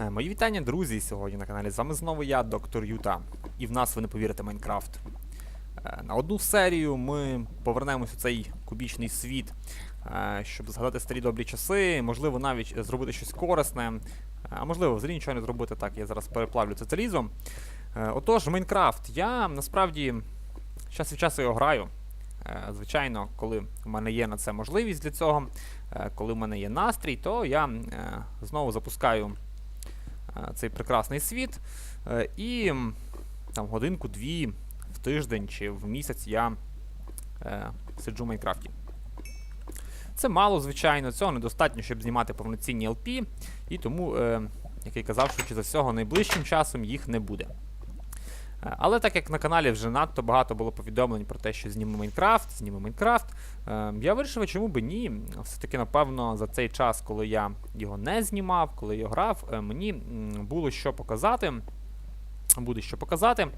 Е, Мої вітання, друзі, сьогодні на каналі. З вами знову я, доктор Юта. І в нас, ви не повірите, Майнкрафт. Е, На одну серію ми повернемось у цей кубічний світ, е, щоб згадати старі добрі часи, можливо, навіть зробити щось корисне. А можливо, взагалі нічого не зробити. Так, я зараз переплавлю це залізо. Е, Отож, Майнкрафт. Я насправді час від часу його граю. Звичайно, коли в мене є на це можливість для цього, коли в мене є настрій, то я знову запускаю цей прекрасний світ. Е, І там годинку-дві в тиждень чи в місяць я е, сиджу в Майнкрафті. Це мало, звичайно, цього недостатньо, щоб знімати повноцінні LP, і тому, е, як я казав, що за всього, найближчим часом їх не буде. Е, Але так як на каналі вже надто багато було повідомлень про те, що зніму Майнкрафт, зніму Майнкрафт, е, я вирішив, чому би ні. Все-таки, напевно, за цей час, коли я його не знімав, коли я грав, е, мені було що показати. Буде що показати.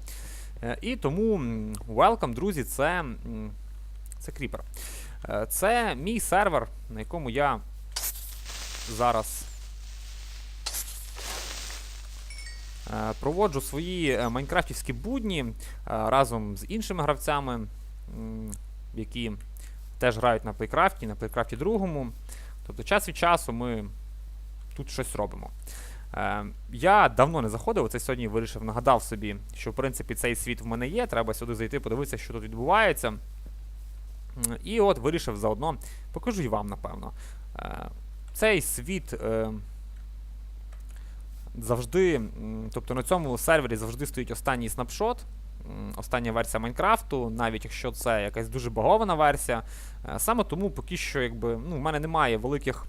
Е, І тому welcome, друзі, це, це. Е, Це мій сервер, на якому я зараз е, проводжу свої е, майнкрафтівські будні е, разом з іншими гравцями, які теж грають на Плейкрафті, на Плейкрафті другому. Тобто час від часу ми тут щось робимо. Е, я давно не заходив, оце сьогодні вирішив, нагадав собі, що в принципі цей світ в мене є, треба сюди зайти, подивитися, що тут відбувається. І от вирішив заодно, покажу і вам, напевно. Е, цей світ е, завжди, тобто на цьому сервері завжди стоїть останній снапшот, остання версія Майнкрафту, навіть якщо це якась дуже багована версія. Е, Саме тому поки що, якби, ну, в мене немає великих.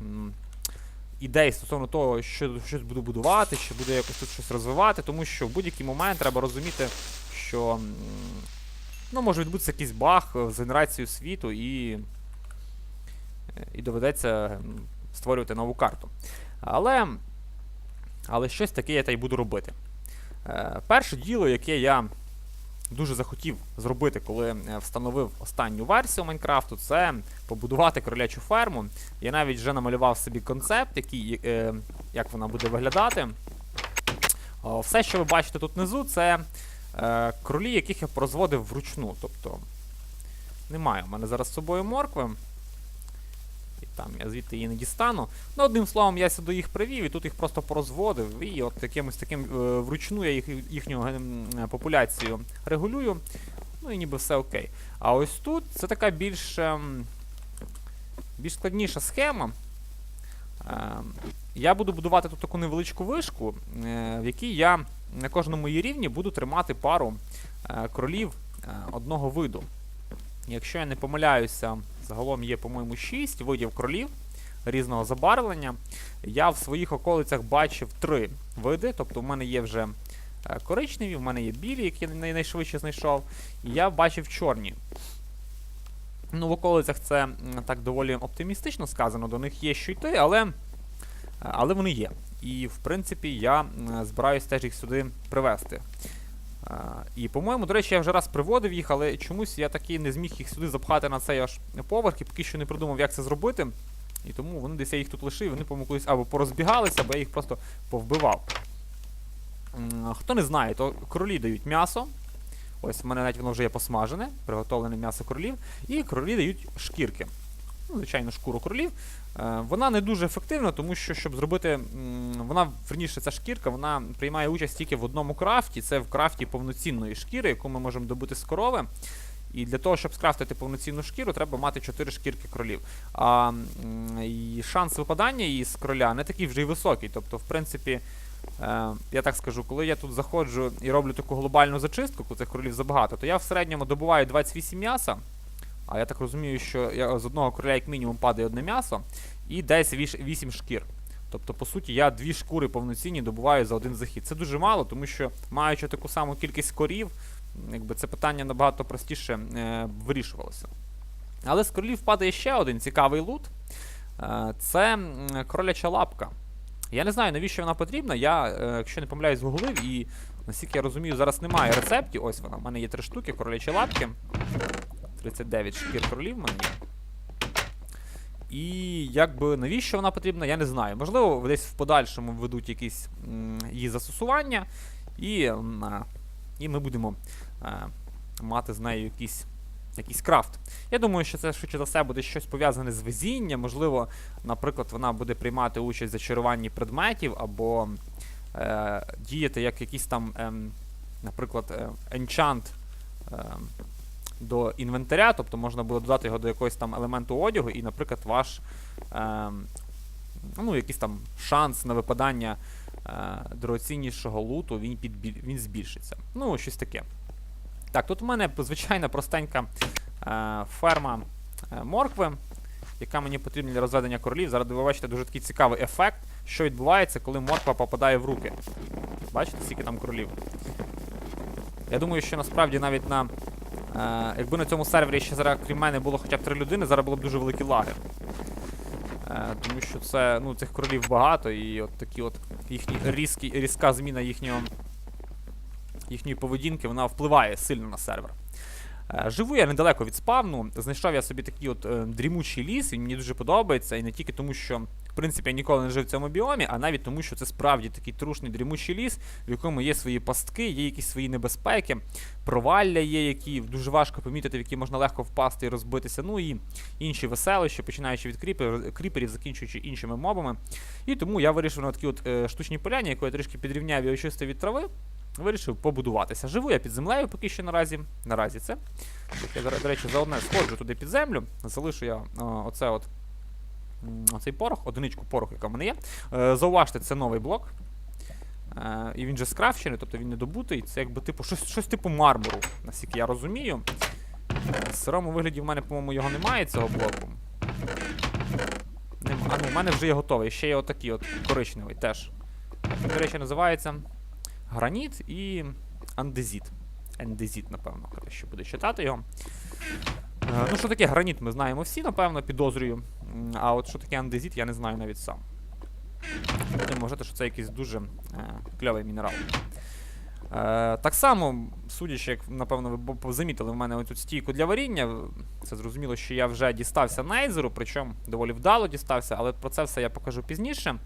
ідей стосовно того, що щось буду будувати, чи буду якось тут щось розвивати, тому що в будь-який момент треба розуміти, що ну, може відбутися якийсь баг е, з генерацією світу і, е, і доведеться створювати нову карту. Але, але щось таке я та й буду робити. Е, перше діло, яке я дуже захотів зробити, коли е, встановив останню версію Майнкрафту, це побудувати кролячу ферму. Я навіть вже намалював собі концепт, який, е, як вона буде виглядати. Все, що ви бачите тут внизу, це кролі, яких я прозводив вручну. Тобто немає у мене зараз з собою моркви. І там я звідти її не дістану. Ну, одним словом, я сюди їх привів і тут їх просто порозводив. І от якимось таким е, вручну я їх, їхню ем, популяцію регулюю. Ну і ніби все окей. А ось тут це така більш. ем, більш складніша схема. Ем, Я буду будувати тут таку невеличку вишку, е, в якій я на кожному її рівні буду тримати пару е, кролів одного виду. Якщо я не помиляюся, загалом є, по-моєму, 6 видів кролів різного забарвлення. Я в своїх околицях бачив 3 види, тобто в мене є вже е, коричневі, в мене є білі, які я найшвидше знайшов, і я бачив чорні. Ну, в околицях це так доволі оптимістично сказано, до них є що йти, але, але вони є. І, в принципі, я збираюсь теж їх сюди привезти. А, І, по-моєму, до речі, я вже раз приводив їх, але чомусь я таки не зміг їх сюди запхати на цей аж поверх і поки що не придумав, як це зробити. І тому вони десь я їх тут лишив, вони помогли або порозбігалися, або я їх просто повбивав. Хто не знає, то кролі дають м'ясо. Ось в мене навіть воно вже є посмажене, приготовлене м'ясо кролів. І кролі дають шкірки. Ну, звичайно, шкуру кролів. Е, вона не дуже ефективна, тому що, щоб зробити. Вона, верніше, ця шкірка, вона приймає участь тільки в одному крафті. Це в крафті повноцінної шкіри, яку ми можемо добути з корови. І для того, щоб скрафтити повноцінну шкіру, треба мати 4 шкірки кролів. А і шанс випадання її з кроля не такий вже й високий. Тобто, в принципі, е, я так скажу, коли я тут заходжу і роблю таку глобальну зачистку, коли цих кролів забагато, то я в середньому добуваю 28 м'яса. А я так розумію, що з одного кроля як мінімум падає одне м'ясо, і десь 8 шкір. Тобто, по суті, я дві шкури повноцінні добуваю за один захід. Це дуже мало, тому що маючи таку саму кількість корів, якби це питання набагато простіше е, вирішувалося. Але з кролів падає ще один цікавий лут. Е, це кроляча лапка. Я не знаю, навіщо вона потрібна. Я, е, якщо не помиляюсь, гуглив, і наскільки я розумію, зараз немає рецептів. Ось вона. У мене є три штуки, кролячі лапки. 39 шкір кролів в мене є. І якби навіщо вона потрібна, я не знаю. Можливо, десь в подальшому введуть якісь її застосування, і, і ми будемо е, мати з нею якийсь, якийсь крафт. Я думаю, що це швидше за все буде щось пов'язане з везінням. Можливо, наприклад, вона буде приймати участь в зачаруванні предметів або е, діяти як якийсь там, ем, наприклад, е, енчант. ем, до інвентаря, тобто можна буде додати його до якогось там елементу одягу, і, наприклад, ваш ем, ну, якийсь там шанс на випадання е, дорогоціннішого луту він, підбіль, він збільшиться. Ну, щось таке. Так, тут у мене звичайна простенька е, ферма е, моркви, яка мені потрібна для розведення королів. Зараз ви бачите дуже такий цікавий ефект, що відбувається, коли морква попадає в руки. Бачите, скільки там королів? Я думаю, що насправді навіть на. Е, якби на цьому сервері ще зараз, крім мене, було хоча б три людини, зараз було б дуже великі лаги. Е, тому що це, ну, цих королів багато, і от такі от їхні різкі, різка зміна їхнього, їхньої поведінки, вона впливає сильно на сервер. Е, Живу я недалеко від спавну. Знайшов я собі такий от е, дрімучий ліс, він мені дуже подобається, і не тільки тому, що в принципі я ніколи не жив в цьому біомі, а навіть тому, що це справді такий трушний дрімучий ліс, в якому є свої пастки, є якісь свої небезпеки, провалля є, які дуже важко помітити, в які можна легко впасти і розбитися. Ну і інші веселища, починаючи від кріпер, кріперів, закінчуючи іншими мобами. І тому я вирішив на такій от е, штучній поляні, яку я трішки підрівняв і очистив від трави. Вирішив побудуватися. Живу я під землею поки що наразі. Наразі це. Я, до речі, заодне сходжу туди під землю, залишу я о, оце от, оцей порох, одиничку пороху, яка в мене є. Е, зауважте, це новий блок. Е, і він же скрафчений, тобто він не добутий. Це якби типу щось, щось типу мармуру, наскільки я розумію. В сирому вигляді в мене, по-моєму, його немає, цього блоку. Нема. А ну, в мене вже є готовий. Ще є отакий от коричневий теж. До речі, називається граніт і андезіт. Андезіт, напевно, краще буде читати його. Е, ну, що таке граніт, ми знаємо всі, напевно, підозрюю. А от що таке андезіт, я не знаю навіть сам. Будемо вважати, що це якийсь дуже е, кльовий мінерал. Е, так само, судячи, як, напевно, ви замітили в мене оцю стійку для варіння, це зрозуміло, що я вже дістався нейзеру, причому доволі вдало дістався, але про це все я покажу пізніше.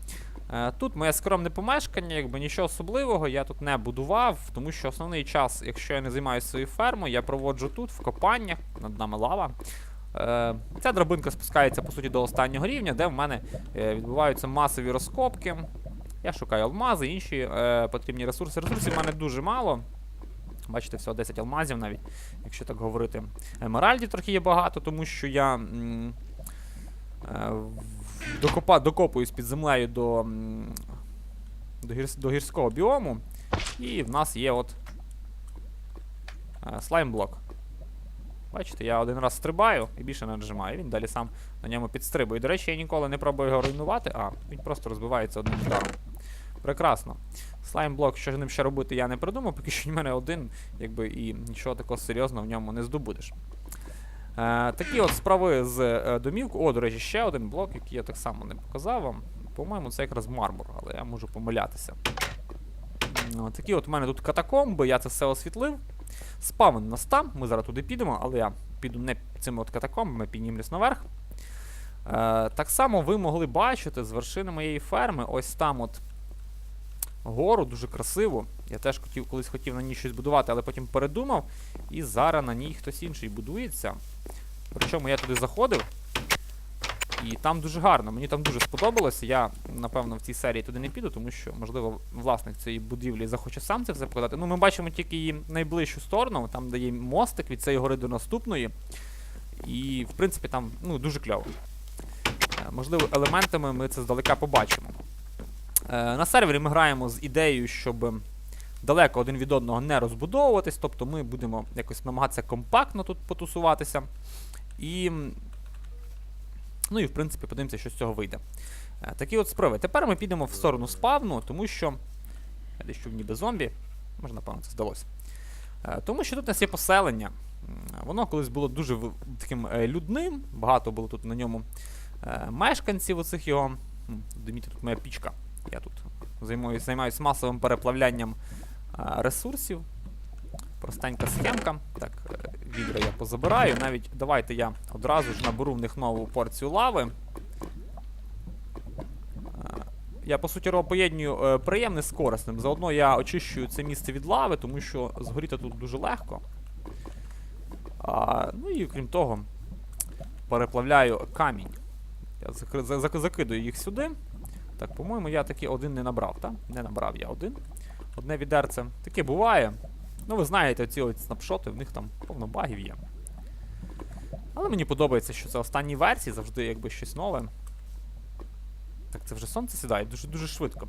Е, Тут моє скромне помешкання, якби нічого особливого я тут не будував, тому що основний час, якщо я не займаюся своєю фермою, я проводжу тут, в копаннях, над нами лава. Е, Ця драбинка спускається по суті до останнього рівня, де в мене е, відбуваються масові розкопки. Я шукаю алмази, інші потрібні ресурси. Ресурсів в мене дуже мало. Бачите, всього 10 алмазів навіть, якщо так говорити. Емеральдів трохи є багато, тому що я докопа, докопуюсь під землею до, до, гірс, до гірського біому. І в нас є от е, слаймблок. Бачите, я один раз стрибаю і більше не нажимаю. Він далі сам на ньому підстрибує. До речі, я ніколи не пробую його руйнувати, а він просто розбивається одним ударом. Прекрасно. Слаймблок, що з ним ще робити, я не придумав, поки що в мене один, якби і нічого такого серйозного в ньому не здобудеш. Е, такі от справи з е, домівкою. О, до речі, ще один блок, який я так само не показав вам. По-моєму, це якраз мармур, але я можу помилятися. Такі от у мене тут катакомби, я це все освітлив. Спавн нас там, ми зараз туди підемо, але я піду не цими от катакомбами, піднімлюсь наверх. Е, так само ви могли бачити з вершини моєї ферми, ось там от гору, дуже красиво. Я теж хотів, колись хотів на ній щось будувати, але потім передумав. І зараз на ній хтось інший будується. Причому я туди заходив. І там дуже гарно, мені там дуже сподобалося. Я, напевно, в цій серії туди не піду, тому що, можливо, власник цієї будівлі захоче сам це все показати. Ну, ми бачимо тільки її найближчу сторону, там де є мостик від цієї гори до наступної. І, в принципі, там ну, дуже кльово. Е, Можливо, елементами ми це здалека побачимо. Е, На сервері ми граємо з ідеєю, щоб далеко один від одного не розбудовуватись, тобто ми будемо якось намагатися компактно тут потусуватися. І, ну і в принципі подивимося, що з цього вийде. Е, Такі от справи. Тепер ми підемо в сторону спавну, тому що. Я десь чув ніби зомбі. Може, напевно, це здалося. Е, Тому що тут у нас є поселення. Воно колись було дуже таким е, людним, багато було тут на ньому мешканців оцих його. Дивіться, тут моя пічка. Я тут займаюся, масовим переплавлянням ресурсів. Простенька схемка. Так, е, відра я позабираю. Навіть давайте я одразу ж наберу в них нову порцію лави. Я по суті поєднюю е, приємне з корисним. Заодно я очищую це місце від лави, тому що згоріти тут дуже легко. А, ну і крім того, переплавляю камінь. Я закидую їх сюди. Так, по-моєму, я таки один не набрав, так? Не набрав я один. Одне відерце. Таке буває. Ну, ви знаєте, ці от снапшоти, в них там повно багів є. Але мені подобається, що це останні версії, завжди якби щось нове. Так, це вже сонце сідає дуже дуже швидко.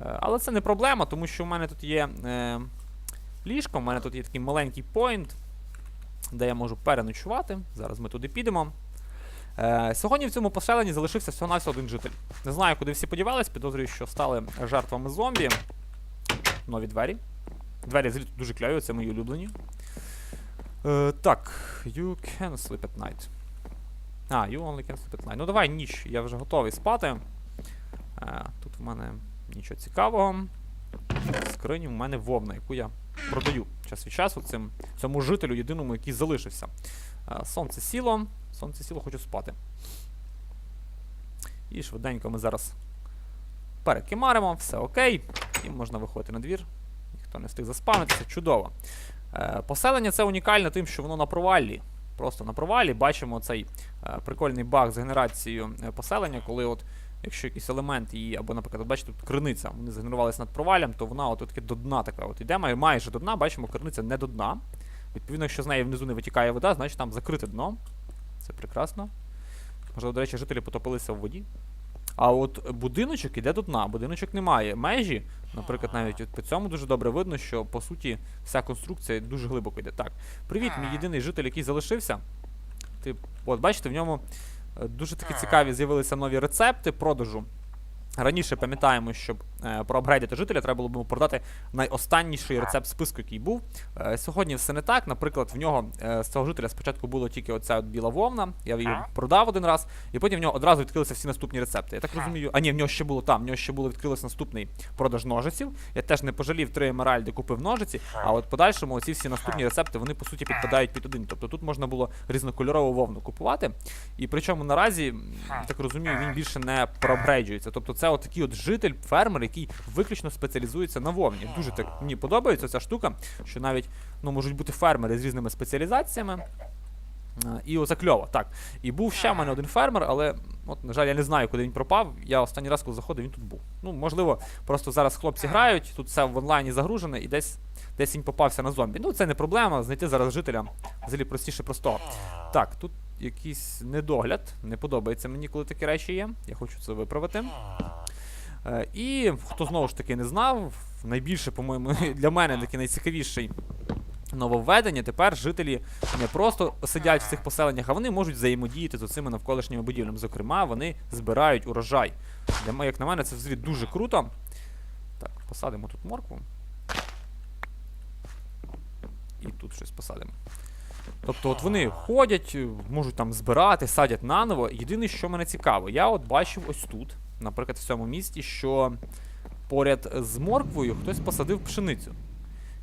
Е, але це не проблема, тому що в мене тут є е, ліжко, в мене тут є такий маленький поінт, де я можу переночувати. Зараз ми туди підемо. Е, сьогодні в цьому поселенні залишився всього навсього один житель. Не знаю, куди всі подівались, підозрюю, що стали жертвами зомбі. Нові двері. Двері взагалі дуже кльові, це мої улюблені. Е, так, you can sleep at night. А, you only can sleep at night. Ну давай ніч, я вже готовий спати. Е, тут в мене нічого цікавого. В скрині в мене вовна, яку я продаю час від часу цим, цьому жителю, єдиному, який залишився. Е, сонце сіло, сонце сіло, хочу спати. І швиденько ми зараз перекимаримо, все окей. І можна виходити на двір. Ніхто не встиг заспавнитися, чудово. Е, поселення це унікальне тим, що воно на провалі. Просто на провалі бачимо цей е, прикольний баг з генерацією е, поселення, коли от. Якщо якийсь елемент її, або, наприклад, бачите, тут криниця, вони згенерувалися над провалем, то вона от таки до дна така от йде, майже до дна, бачимо, криниця не до дна. Відповідно, якщо з неї внизу не витікає вода, значить там закрите дно. Це прекрасно. Можливо, до речі, жителі потопилися в воді. А от будиночок іде до дна, будиночок немає. Межі, наприклад, навіть от по цьому дуже добре видно, що по суті вся конструкція дуже глибоко йде. Так, привіт, мій єдиний житель, який залишився. Ти, от бачите, в ньому е, дуже такі цікаві з'явилися нові рецепти продажу. Раніше пам'ятаємо, щоб проапгрейдити жителя, треба було б йому продати найостанніший рецепт списку, який був. Е, сьогодні все не так. Наприклад, в нього е, з цього жителя спочатку було тільки оця от біла вовна. Я її продав один раз, і потім в нього одразу відкрилися всі наступні рецепти. Я так розумію. А ні, в нього ще було там, в нього ще було відкрилось наступний продаж ножиців. Я теж не пожалів три емеральди, купив ножиці. А от подальшому оці всі наступні рецепти вони по суті підпадають під один. Тобто тут можна було різнокольорову вовну купувати. І причому наразі, я так розумію, він більше не проапгрейджується. Тобто це такий от житель, фермер, який виключно спеціалізується на вовні. Дуже так мені подобається ця штука, що навіть ну, можуть бути фермери з різними спеціалізаціями. Е, І оце кльово, так. І був ще в мене один фермер, але, от, на жаль, я не знаю, куди він пропав. Я останній раз, коли заходив, він тут був. Ну, можливо, просто зараз хлопці грають, тут все в онлайні загружене, і десь десь він попався на зомбі. Ну, це не проблема, знайти зараз жителя взагалі простіше простого. Так, тут якийсь недогляд. Не подобається мені, коли такі речі є. Я хочу це виправити. Е, І хто знову ж таки не знав, найбільше, по-моєму, для мене такий найцікавіший нововведення. Тепер жителі не просто сидять в цих поселеннях, а вони можуть взаємодіяти з цими навколишніми будівлями. Зокрема, вони збирають урожай. Для як на мене, це взагалі дуже круто. Так, посадимо тут моркву. І тут щось посадимо. Тобто, от вони ходять, можуть там збирати, садять наново. Єдине, що мене цікаво, я от бачив ось тут, наприклад, в цьому місті, що поряд з морквою хтось посадив пшеницю.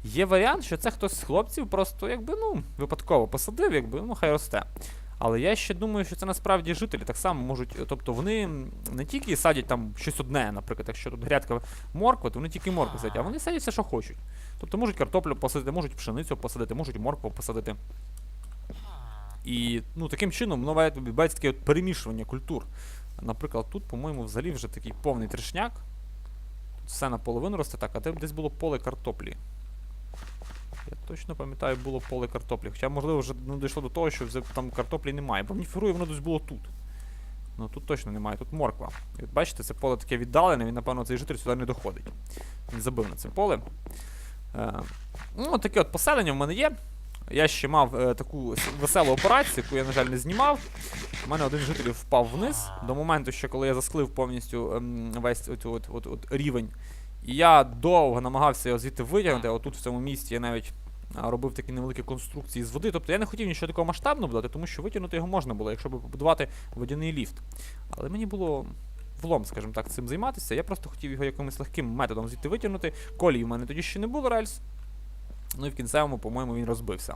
Є варіант, що це хтось з хлопців просто якби ну випадково посадив, якби ну хай росте. Але я ще думаю, що це насправді жителі так само можуть. Тобто вони не тільки садять там щось одне, наприклад, якщо тут грядка морква, то вони тільки моркву садять, а вони садять все, що хочуть. Тобто можуть картоплю посадити, можуть пшеницю посадити, можуть моркву посадити. І ну, таким чином воно відбувається таке от перемішування культур. Наприклад, тут, по-моєму, взагалі вже такий повний трешняк. Тут все наполовину росте так, а де десь було поле картоплі. Я точно пам'ятаю, було поле картоплі. Хоча, можливо, вже ну, дійшло до того, що там картоплі немає. Бо мені фігурує, воно десь було тут. Ну тут точно немає, тут морква. От бачите, це поле таке віддалене, він, напевно, цей житель сюди не доходить. Він забив на це поле. Е, ну, таке от поселення в мене є. Я ще мав е, таку веселу операцію, яку я, на жаль, не знімав. У мене один житель впав вниз до моменту, що коли я засклив повністю ем, весь от, от, от, от рівень. І я довго намагався його звідти витягнути. Отут в цьому місті я навіть робив такі невеликі конструкції з води. Тобто я не хотів нічого такого масштабного будувати, тому що витягнути його можна було, якщо б побудувати водяний ліфт. Але мені було влом, скажімо так, цим займатися. Я просто хотів його якимось легким методом звідти витягнути. Колії в мене тоді ще не було рельс. Ну і в кінцевому, по-моєму, він розбився.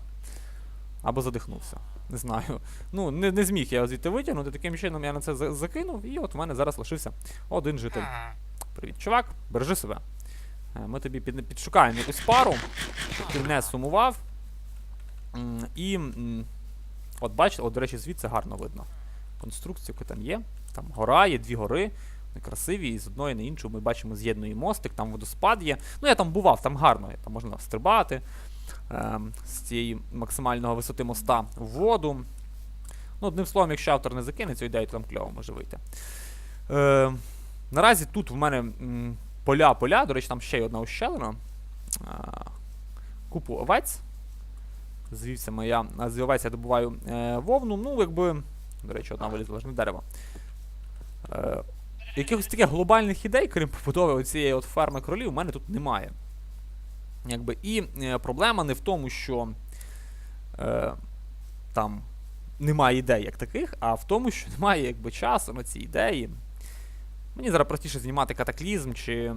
Або задихнувся. Не знаю. Ну, не, не зміг я звідти витягнути. Таким чином я на це закинув, і от в мене зараз лишився один житель. Привіт, чувак, бережи себе. Е, Ми тобі під, підшукаємо якусь пару, щоб ти не сумував. І. От бачите, от, до речі, звідси гарно видно. Конструкцію, яка там є. Там гора, є дві гори. Вони красиві, і з одної на іншу ми бачимо з'єднує мостик, там водоспад є. Ну, я там бував, там гарно, там можна стрибати ем, з цієї максимальної висоти моста в воду. Ну, одним словом, якщо автор не закине цю ідею, то там кльово може вийти. Е, наразі тут в мене поля-поля, до речі, там ще й одна ущелина. Е, купу овець. Звівся моя, з овець я добуваю е, вовну. Ну, якби. До речі, одна вилізла ж не дерево. Е, якихось таких глобальних ідей, крім побудови цієї от ферми кролів, у мене тут немає. Якби, і е, проблема не в тому, що е, там немає ідей як таких, а в тому, що немає якби, часу на ці ідеї. Мені зараз простіше знімати катаклізм чи.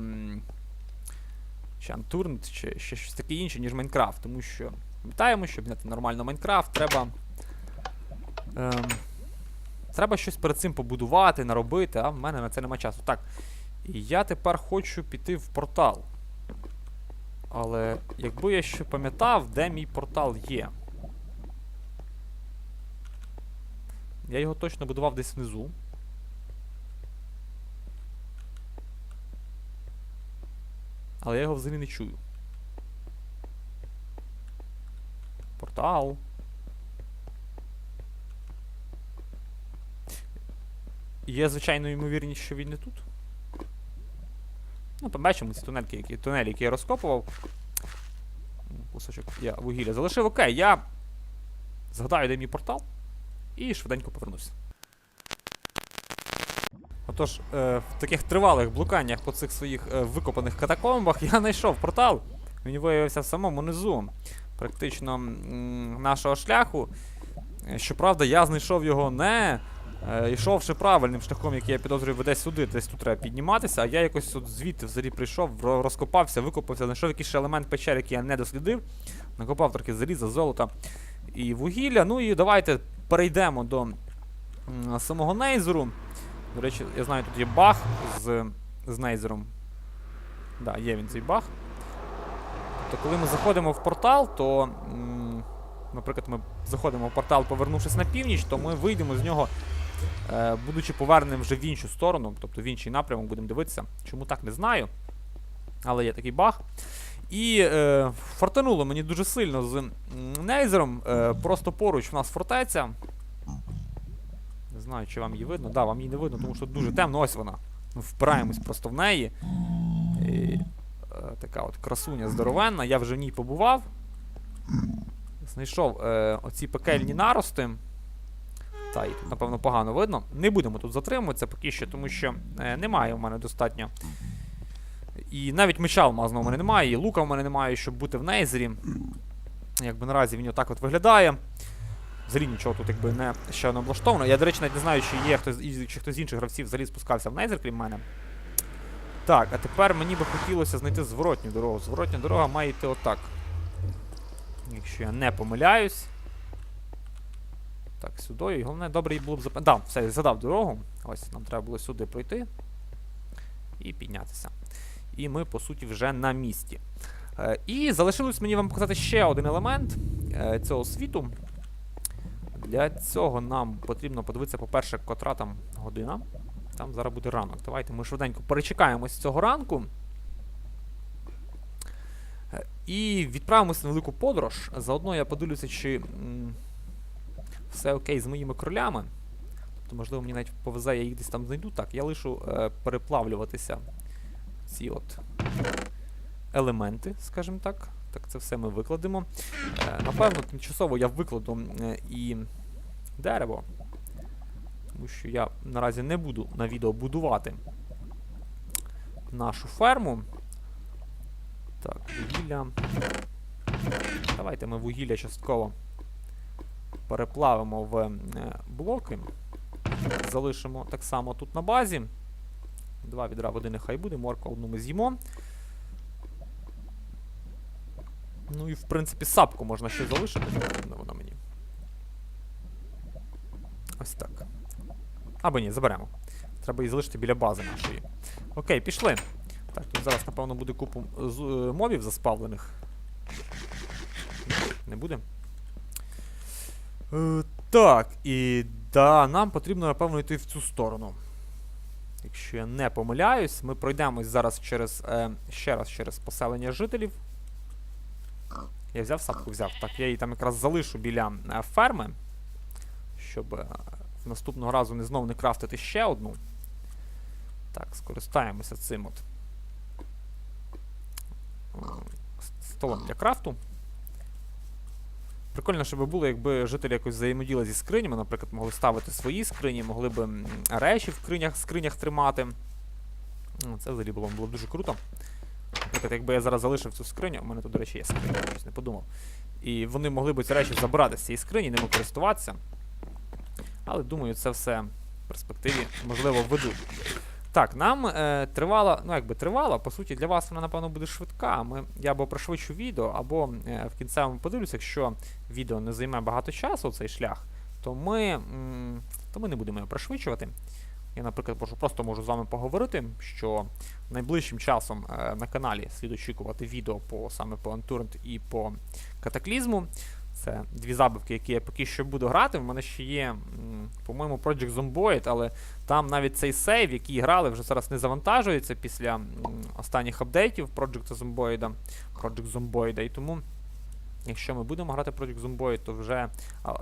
чи Антурн, чи ще щось таке інше, ніж Майнкрафт. Тому що пам'ятаємо, щоб зняти нормально Майнкрафт, треба. Ем, треба щось перед цим побудувати, наробити, а в мене на це нема часу. Так. І я тепер хочу піти в портал. Але якби я ще пам'ятав, де мій портал є. Я його точно будував десь внизу. Але я його взагалі не чую. Портал. Є, звичайно, ймовірність, що він не тут. Ну, побачимо ці тунельки, які, тунелі, які я розкопував. Кусочок я вугілля залишив. Окей, я згадаю, де мій портал. І швиденько повернуся. Отож, е, в таких тривалих блуканнях по цих своїх е, викопаних катакомбах я знайшов портал. Він виявився в самому низу, практично м, нашого шляху. Е, Щоправда, я знайшов його не йшовши правильним шляхом, який я підозрюю, веде сюди, десь тут треба підніматися, а я якось от звідти взагалі прийшов, розкопався, викопався, знайшов якийсь ще елемент печери, який я не дослідив. Накопав трохи заліза, золота і вугілля. Ну і давайте перейдемо до самого нейзеру. До речі, я знаю, тут є баг з, з нейзером. Так, да, є він цей баг. Тобто, коли ми заходимо в портал, то. Наприклад, ми заходимо в портал, повернувшись на північ, то ми вийдемо з нього, е, будучи поверненим вже в іншу сторону, тобто в інший напрямок будемо дивитися. Чому так не знаю. Але є такий баг. І е, фартануло мені дуже сильно з нейзером. Е, просто поруч в нас фортеця. Не знаю, чи вам її видно. Так, да, вам її не видно, тому що дуже темно. Ось вона. Ми впираємось просто в неї. І, е, така от красуня здоровенна. Я вже в ній побував. Знайшов е, оці пекельні нарости. Та, і тут, напевно, погано видно. Не будемо тут затримуватися поки що, тому що е, немає в мене достатньо. І навіть меча алмазного в мене немає, і лука в мене немає, щоб бути в нейзері. Якби наразі він отак от виглядає. Взагалі нічого тут якби не ще не облаштовано. Я, до речі, навіть не знаю, чи є хтось, чи хтось з інших гравців взагалі спускався в нейзер, крім мене. Так, а тепер мені би хотілося знайти зворотню дорогу. Зворотня дорога має йти отак. Якщо я не помиляюсь. Так, сюди. І головне, добре було б зап... Да, все, я задав дорогу. Ось нам треба було сюди пройти. І піднятися. І ми, по суті, вже на місці. Е, і залишилось мені вам показати ще один елемент е, цього світу. Для цього нам потрібно подивитися, по-перше, котра там година. Там зараз буде ранок. Давайте ми швиденько перечекаємось цього ранку. Е, І відправимося на велику подорож. Заодно я подивлюся, чи все окей з моїми кролями. Тобто, можливо, мені навіть повезе, я їх десь там знайду. Так, я лишу е, переплавлюватися ці от елементи, скажімо так. Так, це все ми викладемо. Е, напевно, тимчасово я викладу е, і дерево. Тому що я наразі не буду на відео будувати нашу ферму. Так, вугілля. Давайте ми вугілля частково переплавимо в е, блоки. Залишимо так само тут на базі. Два відра води нехай буде, морква одну ми з'їмо. Ну і в принципі сапку можна ще залишити, не вона мені. Ось так. Або ні, заберемо. Треба її залишити біля бази нашої. Окей, пішли. Так, тут зараз, напевно, буде купу е, мобів заспавлених. Не буде. Е, так, і да, нам потрібно, напевно, йти в цю сторону. Якщо я не помиляюсь, ми пройдемось зараз через е, ще раз через поселення жителів. Я взяв сапку, взяв. Так, я її там якраз залишу біля е, ферми, щоб е, наступного разу не знов не крафтити ще одну. Так, скористаємося цим от столом для крафту. Прикольно, щоб було, якби жителі якось взаємоділи зі скринями, наприклад, могли ставити свої скрині, могли б речі в скринях, скринях тримати. Ну, Це взагалі було, було дуже круто. Наприклад, якби я зараз залишив цю скриню, у мене тут, до речі, є скриня, щось не подумав. І вони могли б ці речі забрати з цієї скрині, ними користуватися. Але думаю, це все в перспективі можливо введуть. Так, нам е, тривала, ну якби тривала, по суті, для вас вона, напевно, буде швидка. Ми, я або пришвидшу відео, або е, в кінцевому подивлюся, якщо відео не займе багато часу, цей шлях, то ми, м, то ми не будемо його пришвидшувати. Я, наприклад, можу, просто можу з вами поговорити, що найближчим часом е, на каналі слід очікувати відео по саме по Unturned і по катаклізму. Це дві забавки, які я поки що буду грати. В мене ще є, по-моєму, Project Zomboid, але там навіть цей сейв, який грали, вже зараз не завантажується після останніх апдейтів Project Zomboid, Project Zomboid. І тому, якщо ми будемо грати Project Zomboid, то вже,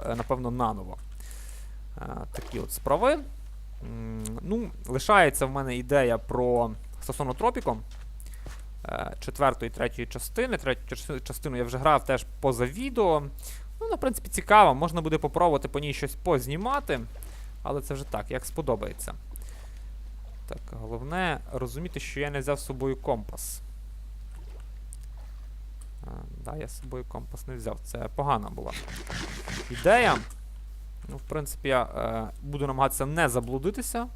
е, напевно, наново. Е, Такі от справи. Ну, лишається в мене ідея про стосовно Тропіко. Е, Четвертої, третьої частини. Третю частину я вже грав теж поза відео. Ну, в принципі, цікава. Можна буде попробувати по ній щось познімати. Але це вже так, як сподобається. Так, головне розуміти, що я не взяв з собою компас. А, да, я з собою компас не взяв. Це погана була ідея. Ну, в принципі, я е, буду намагатися не заблудитися.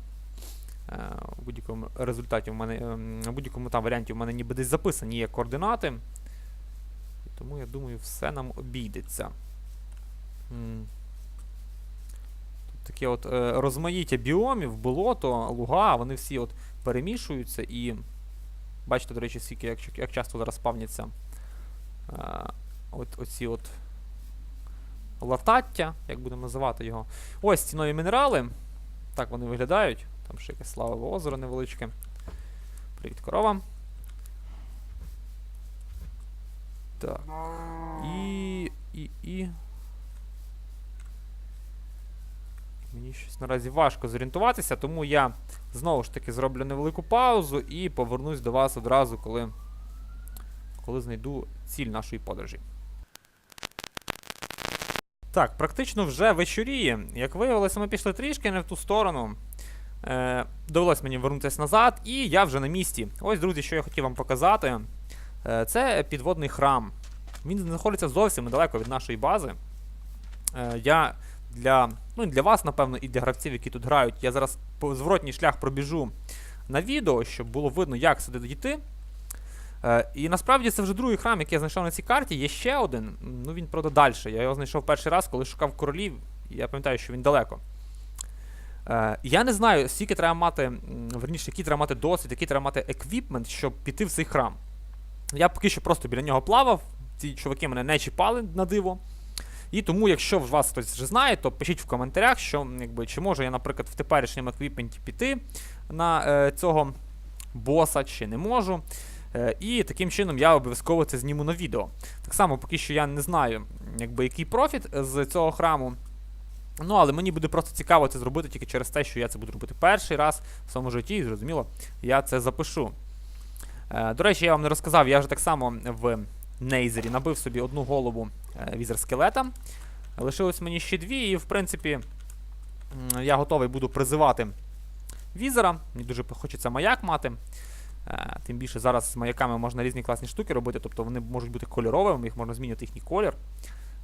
Е, у будь-якому результаті в мене, ем, у будь-якому там варіанті в мене ніби десь записані є координати. І тому я думаю, все нам обійдеться. Тут таке от е, розмаїття біомів, болото, луга, вони всі от перемішуються і. Бачите, до речі, скільки, як, як часто зараз спавняться е, от, оці от латаття, як будемо називати його. Ось ці нові мінерали. Так вони виглядають. Там ще якесь славове озеро невеличке. Привіт, корова. Так. І. І. І. Мені щось наразі важко зорієнтуватися, тому я знову ж таки зроблю невелику паузу і повернусь до вас одразу, коли, коли знайду ціль нашої подорожі. Так, практично вже вечоріє. Як виявилося, ми пішли трішки не в ту сторону. Е, довелось мені вернутися назад, і я вже на місці. Ось, друзі, що я хотів вам показати. Е, це підводний храм. Він знаходиться зовсім недалеко від нашої бази. Е, я для, ну, для вас, напевно, і для гравців, які тут грають, я зараз зворотній шлях пробіжу на відео, щоб було видно, як сюди дійти. Е, і насправді це вже другий храм, який я знайшов на цій карті. Є ще один. Ну він, правда, далі. Я його знайшов перший раз, коли шукав королів. Я пам'ятаю, що він далеко. Е, я не знаю, скільки треба мати, верніше, який треба мати досвід, який треба мати еквіпмент, щоб піти в цей храм. Я поки що просто біля нього плавав. Ці чуваки мене не чіпали на диво. І тому, якщо вас хтось вже знає, то пишіть в коментарях, що якби, чи можу я, наприклад, в теперішньому еквіпменті піти на е, цього боса, чи не можу. Е, І таким чином я обов'язково це зніму на відео. Так само, поки що я не знаю, якби, який профіт з цього храму. Ну, але мені буде просто цікаво це зробити тільки через те, що я це буду робити перший раз в своєму житті, і зрозуміло, я це запишу. Е, До речі, я вам не розказав, я вже так само в Нейзері набив собі одну голову е, візер скелета. Лишилось мені ще дві, і в принципі я готовий буду призивати візера. Мені дуже хочеться маяк мати. Е, Тим більше зараз з маяками можна різні класні штуки робити, тобто вони можуть бути кольоровими, їх можна змінювати їхній колір.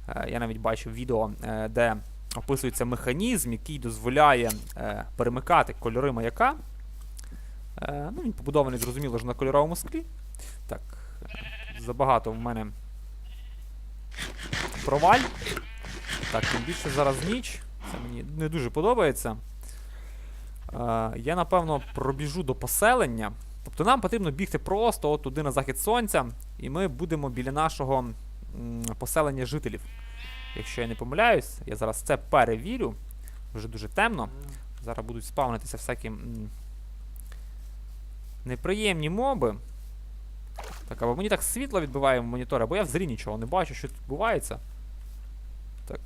Е, Я навіть бачив відео, е, де описується механізм, який дозволяє е, перемикати кольори маяка. Е, Ну, Він побудований, зрозуміло, ж на кольоровому склі. Так, забагато в мене проваль. Так, тим більше зараз ніч. Це мені не дуже подобається. Е, я, напевно, пробіжу до поселення. Тобто нам потрібно бігти просто от туди на захід сонця, і ми будемо біля нашого м, поселення жителів. Якщо я не помиляюсь, я зараз це перевірю. Вже дуже темно. Зараз будуть спавнитися всякі м, неприємні моби. Так, або мені так світло відбиває в монітор, або я взагалі нічого не бачу, що тут відбувається. Так.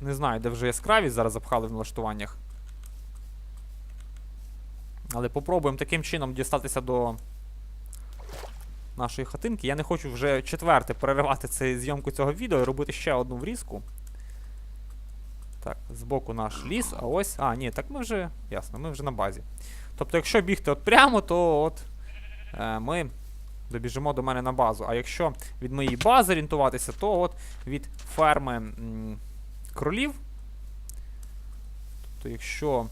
Не знаю, де вже яскравість зараз запхали в налаштуваннях. Але попробуємо таким чином дістатися до нашої хатинки. Я не хочу вже четверте переривати цей зйомку цього відео і робити ще одну врізку. Так, збоку наш ліс, а ось. А, ні, так ми вже. Ясно, ми вже на базі. Тобто, якщо бігти от прямо, то от е, ми добіжимо до мене на базу. А якщо від моєї бази орієнтуватися, то от від ферми м, кролів. Тобто, якщо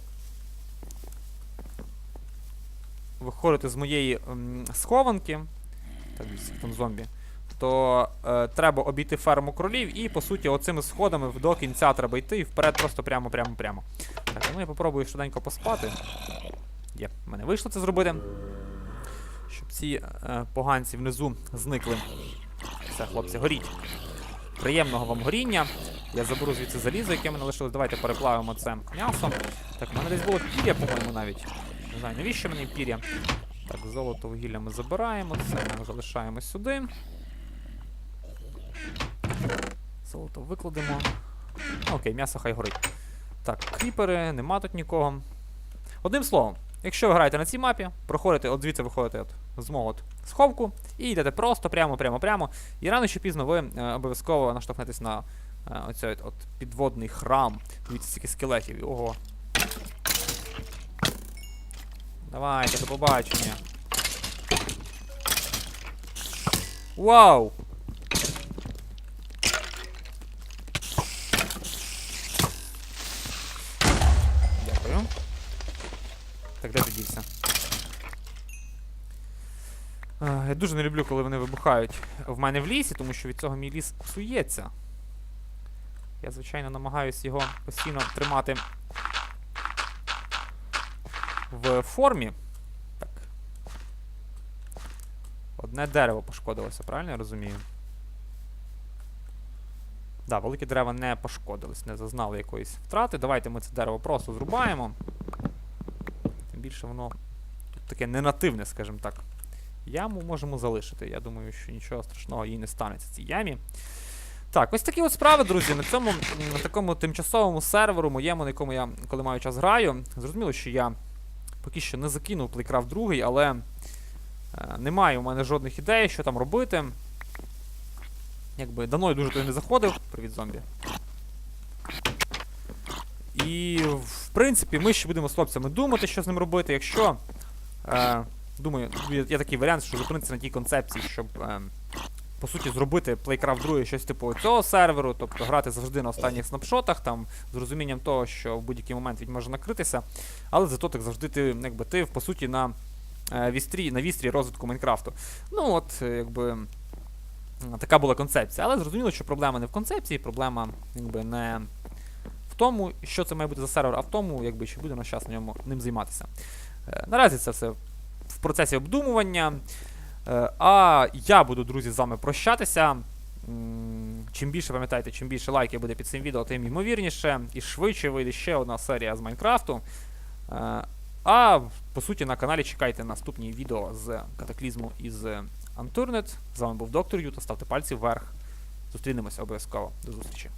виходити з моєї м, схованки, так, там зомбі, то е, треба обійти ферму кролів і, по суті, оцими сходами до кінця треба йти і вперед просто прямо, прямо, прямо. Так, ну я попробую швиденько поспати. Є, в мене вийшло це зробити. Щоб ці е, поганці внизу зникли. Все, хлопці, горіть. Приємного вам горіння. Я заберу звідси залізо, яке мене лишилось. Давайте переплавимо це м'ясо. Так, в мене десь було пір'я, по-моєму, навіть. Не знаю, навіщо мені пір'я? Так, золото вугілля ми забираємо, це ми залишаємо сюди. Золото викладемо. Окей, м'ясо хай горить. Так, кріпери, нема тут нікого. Одним словом, якщо ви граєте на цій мапі, проходите, от звідси виходите от, з мого от сховку і йдете просто прямо, прямо, прямо. І рано чи пізно ви е, обов'язково наштовхнетесь на е, оцей от, от підводний храм. Дивіться, скільки скелетів. Ого. Давайте, до побачення. Вау! Дякую. Так, де ти дівся? Е, Я дуже не люблю, коли вони вибухають в мене в лісі, тому що від цього мій ліс псується. Я, звичайно, намагаюся його постійно тримати в формі. Так. Одне дерево пошкодилося, правильно я розумію? Так, да, великі дерева не пошкодились, не зазнали якоїсь втрати. Давайте ми це дерево просто зрубаємо. Тим більше воно тут таке ненативне, скажімо так. Яму можемо залишити. Я думаю, що нічого страшного їй не станеться цій ямі. Так, ось такі от справи, друзі. На цьому на такому тимчасовому серверу, моєму, на якому я коли маю час граю. Зрозуміло, що я поки що не закинув Playcraft 2, але е, немає у мене жодних ідей, що там робити. Якби давно дуже туди не заходив. Привіт, зомбі. І, в принципі, ми ще будемо з хлопцями думати, що з ним робити. Якщо. Е, думаю, є такий варіант, що зупинитися на тій концепції, щоб. Е, по суті, зробити Playcraft 2 щось типу цього серверу, тобто грати завжди на останніх снапшотах, там, з розумінням того, що в будь-який момент він може накритися, але зато так завжди ти, якби, ти по суті, на е, вістрі, на вістрі розвитку Майнкрафту. Ну от, якби. Така була концепція. Але зрозуміло, що проблема не в концепції, проблема якби, не в тому, що це має бути за сервер, а в тому, якби, чи буде час на ньому ним займатися. Е, Наразі це все в процесі обдумування. Е, А я буду, друзі, з вами прощатися. Чим більше, пам'ятайте, чим більше лайків буде під цим відео, тим ймовірніше і швидше вийде ще одна серія з Майнкрафту. Е, А по суті на каналі чекайте наступні відео з катаклізму із Unturned. З вами був доктор Юта. Ставте пальці вверх. Зустрінемося обов'язково. До зустрічі.